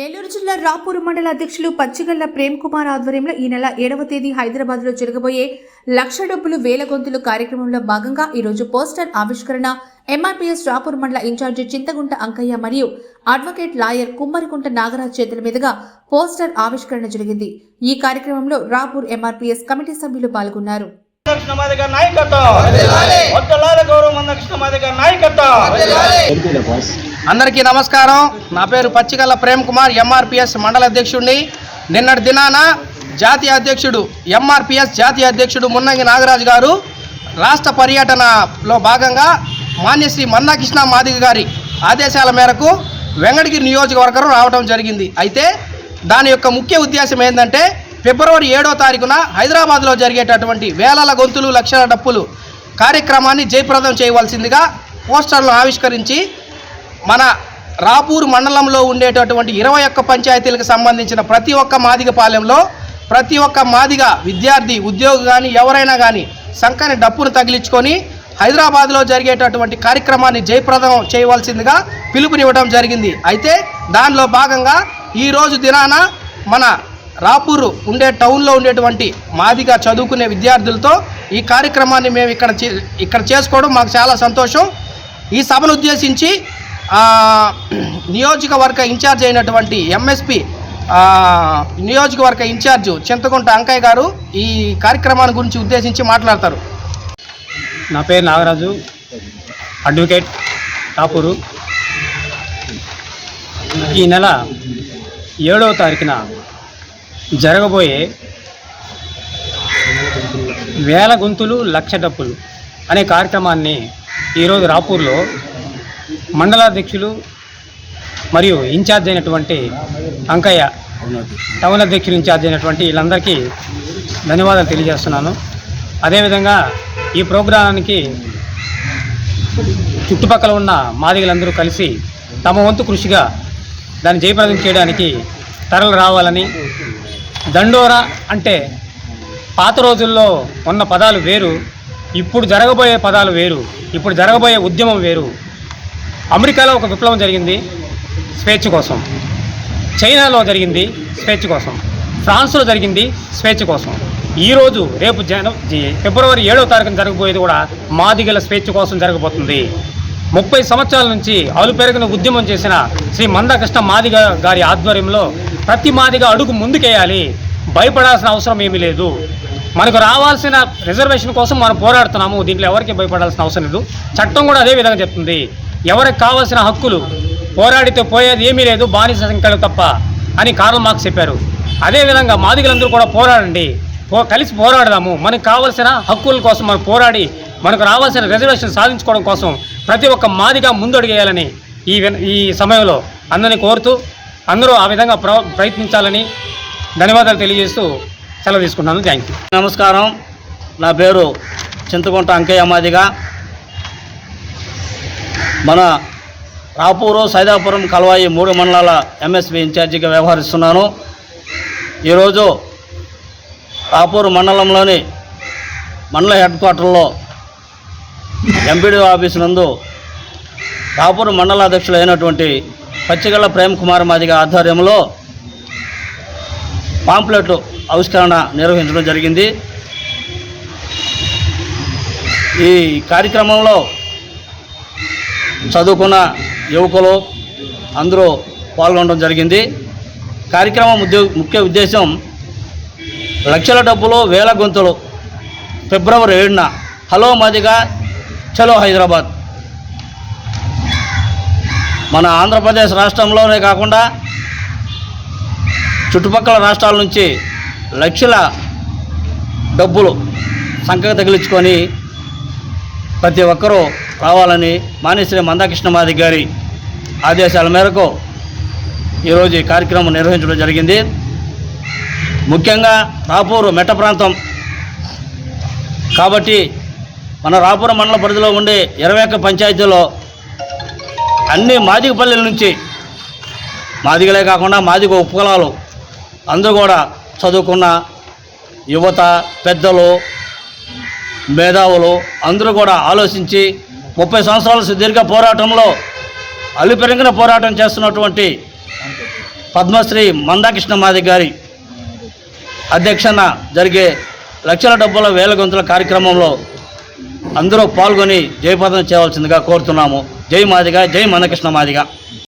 నెల్లూరు జిల్లా రాపూరు మండల అధ్యక్షులు పచ్చిగల్ల ప్రేమ్ కుమార్ ఆధ్వర్యంలో ఈ నెల ఏడవ తేదీ హైదరాబాద్లో జరగబోయే లక్ష డబ్బులు వేల గొంతులు కార్యక్రమంలో భాగంగా ఈ రోజు పోస్టర్ ఆవిష్కరణ ఎంఆర్పీఎస్ రాపూర్ మండల ఇన్ఛార్జి చింతగుంట అంకయ్య మరియు అడ్వకేట్ లాయర్ కుమ్మరికుంట నాగరాజ్ చేతుల మీదుగా పోస్టర్ ఆవిష్కరణ జరిగింది. ఈ కార్యక్రమంలో రాపూర్ ఎంఆర్పీఎస్ కమిటీ సభ్యులు పాల్గొన్నారు. నాయకత్వం! అందరికీ నమస్కారం. నా పేరు పచ్చికల్ల ప్రేమ్ కుమార్ ఎంఆర్పిఎస్ మండల అధ్యక్షుడిని. నిన్నటి దినాన జాతీయ అధ్యక్షుడు ఎంఆర్పిఎస్ జాతీయ అధ్యక్షుడు మున్నంగి నాగరాజు గారు రాష్ట్ర పర్యటనలో భాగంగా మాన్యశ్రీ మందాకృష్ణ మాదిగ గారి ఆదేశాల మేరకు వెంకటగిరి నియోజకవర్గం రావడం జరిగింది. అయితే దాని యొక్క ముఖ్య ఉద్దేశం ఏంటంటే ఫిబ్రవరి ఏడో తారీఖున హైదరాబాద్లో జరిగేటటువంటి వేలల గొంతులు లక్షల డప్పులు కార్యక్రమాన్ని జయప్రదం చేయవలసిందిగా పోస్టర్లను ఆవిష్కరించి మన రాపూర్ మండలంలో ఉండేటటువంటి ఇరవై ఒక్క పంచాయతీలకు సంబంధించిన ప్రతి ఒక్క మాదిగ పాలెంలో ప్రతి ఒక్క మాదిగ విద్యార్థి ఉద్యోగి కానీ ఎవరైనా కానీ సంఖని డప్పును తగిలించుకొని హైదరాబాద్లో జరిగేటటువంటి కార్యక్రమాన్ని జయప్రదం చేయవలసిందిగా పిలుపునివ్వడం జరిగింది. అయితే దానిలో భాగంగా ఈరోజు దినాన మన రాపూరు ఉండే టౌన్లో ఉండేటువంటి మాదిగా చదువుకునే విద్యార్థులతో ఈ కార్యక్రమాన్ని మేము ఇక్కడ చే- ఇక్కడ చేసుకోవడం మాకు చాలా సంతోషం. ఈ సభను ఉద్దేశించి నియోజకవర్గ ఇన్ఛార్జ్ అయినటువంటి ఎంఎస్పి నియోజకవర్గ ఇన్ఛార్జ్ చింతకుంట అంకయ్య గారు ఈ కార్యక్రమాన్ని గురించి ఉద్దేశించి మాట్లాడతారు. నా పేరు నాగరాజు. అడ్వకేట్ టాపూరు ఈ నెల ఏడవ తారీఖున జరగబోయే వేల గొంతులు లక్ష డప్పులు అనే కార్యక్రమాన్ని ఈరోజు రాపూర్లో మండలాధ్యక్షులు మరియు ఇన్ఛార్జ్ అయినటువంటి అంకయ్య టౌన్ అధ్యక్షులు ఇన్ఛార్జ్ అయినటువంటి వీళ్ళందరికీ ధన్యవాదాలు తెలియజేస్తున్నాను. అదేవిధంగా ఈ ప్రోగ్రామానికి చుట్టుపక్కల ఉన్న మాదిగలందరూ కలిసి తమ వంతు కృషిగా దాన్ని జయప్రదం చేయడానికి తరలు రావాలని దండోరా అంటే పాత రోజుల్లో ఉన్న పదాలు వేరు ఇప్పుడు జరగబోయే పదాలు వేరు ఇప్పుడు జరగబోయే ఉద్యమం వేరు అమెరికాలో ఒక విప్లవం జరిగింది స్వేచ్ఛ కోసం. చైనాలో జరిగింది స్వేచ్ఛ కోసం. ఫ్రాన్స్లో జరిగింది స్వేచ్ఛ కోసం. ఈరోజు రేపు జన జి- ఫిబ్రవరి ఏడో తారీఖున జరగబోయేది కూడా మాదిగల స్వేచ్ఛ కోసం జరగబోతుంది. ముప్పై సంవత్సరాల నుంచి అలుపెరిగిన ఉద్యమం చేసిన శ్రీ మందకృష్ణ మాదిగ గారి ఆధ్వర్యంలో ప్రతి మాదిగ అడుగు ముందుకేయాలి. భయపడాల్సిన అవసరం ఏమీ లేదు. మనకు రావాల్సిన రిజర్వేషన్ కోసం మనం పోరాడుతున్నాము. దీంట్లో ఎవరికి భయపడాల్సిన అవసరం లేదు. చట్టం కూడా అదే విధంగా చెప్తుంది. ఎవరికి కావాల్సిన హక్కులు పోరాడితే పోయేది ఏమీ లేదు బానిస సంఖ్యలు తప్ప అని కార్ల్ మార్క్స్ చెప్పారు. అదేవిధంగా మాదిగలందరూ కూడా పోరాడండి. పో కలిసి పోరాడదాము. మనకు కావాల్సిన హక్కుల కోసం మనం పోరాడి మనకు రావాల్సిన రిజర్వేషన్ సాధించుకోవడం కోసం ప్రతి ఒక్క మాదిగా ముందడుగేయాలని ఈ ఈ సమయంలో అందరినీ కోరుతూ అందరూ ఆ విధంగా ప్ర ప్రయత్నించాలని ధన్యవాదాలు తెలియజేస్తూ సెలవు తీసుకుంటున్నాను థ్యాంక్ యూ. నమస్కారం. నా పేరు చింతకుంట అంకయ్య మాదిగా. మన రాపూరు సైదాపురం కలవాయి మూడు మండలాల ఎంఎస్పి ఇన్ఛార్జిగా వ్యవహరిస్తున్నాను. ఈరోజు రాపూరు మండలంలోని మండల హెడ్ క్వార్టర్లో ఎంపీడీ ఆఫీస్ నందు రాపూరు మండల అధ్యక్షులు అయినటువంటి పచ్చిగళ్ళ ప్రేమ్ కుమార్ మాదిగ ఆధ్వర్యంలో పాంప్లెట్ ఆవిష్కరణ నిర్వహించడం జరిగింది. ఈ కార్యక్రమంలో చదువుకున్న యువకులు అందరూ పాల్గొనడం జరిగింది. కార్యక్రమం ఉద్యో ముఖ్య ఉద్దేశం లక్షల డబ్బులు వేల గొంతులు ఫిబ్రవరి ఏడున హలో మాదిగా చలో హైదరాబాద్. మన ఆంధ్రప్రదేశ్ రాష్ట్రంలోనే కాకుండా చుట్టుపక్కల రాష్ట్రాల నుంచి లక్షల డబ్బులు సంఖకు తగిలించుకొని ప్రతి ఒక్కరూ రావాలని మానేశ్వరి మందాకృష్ణమాది గారి ఆదేశాల మేరకు ఈరోజు ఈ కార్యక్రమం నిర్వహించడం జరిగింది. ముఖ్యంగా రాపూరు మెట్ట ప్రాంతం. కాబట్టి మన రాపూర్ మండల పరిధిలో ఉండే ఇరవై ఒక్క పంచాయతీలో అన్ని మాదిగ పల్లెల నుంచి మాదిగలే కాకుండా మాదిగ ఉపకులాలు అందరూ కూడా చదువుకున్న యువత పెద్దలు మేధావులు అందరూ కూడా ఆలోచించి ముప్పై సంవత్సరాల సుదీర్ఘ పోరాటంలో అలుపెరంగిన పోరాటం చేస్తున్నటువంటి పద్మశ్రీ మందాకృష్ణ మాది గారి అధ్యక్షన జరిగే లక్షల డబ్బుల వేల గొంతుల కార్యక్రమంలో అందరూ పాల్గొని జయప్రదం చేయవలసిందిగా కోరుతున్నాము. జై మాదిగా జై మందకృష్ణ మాదిగా.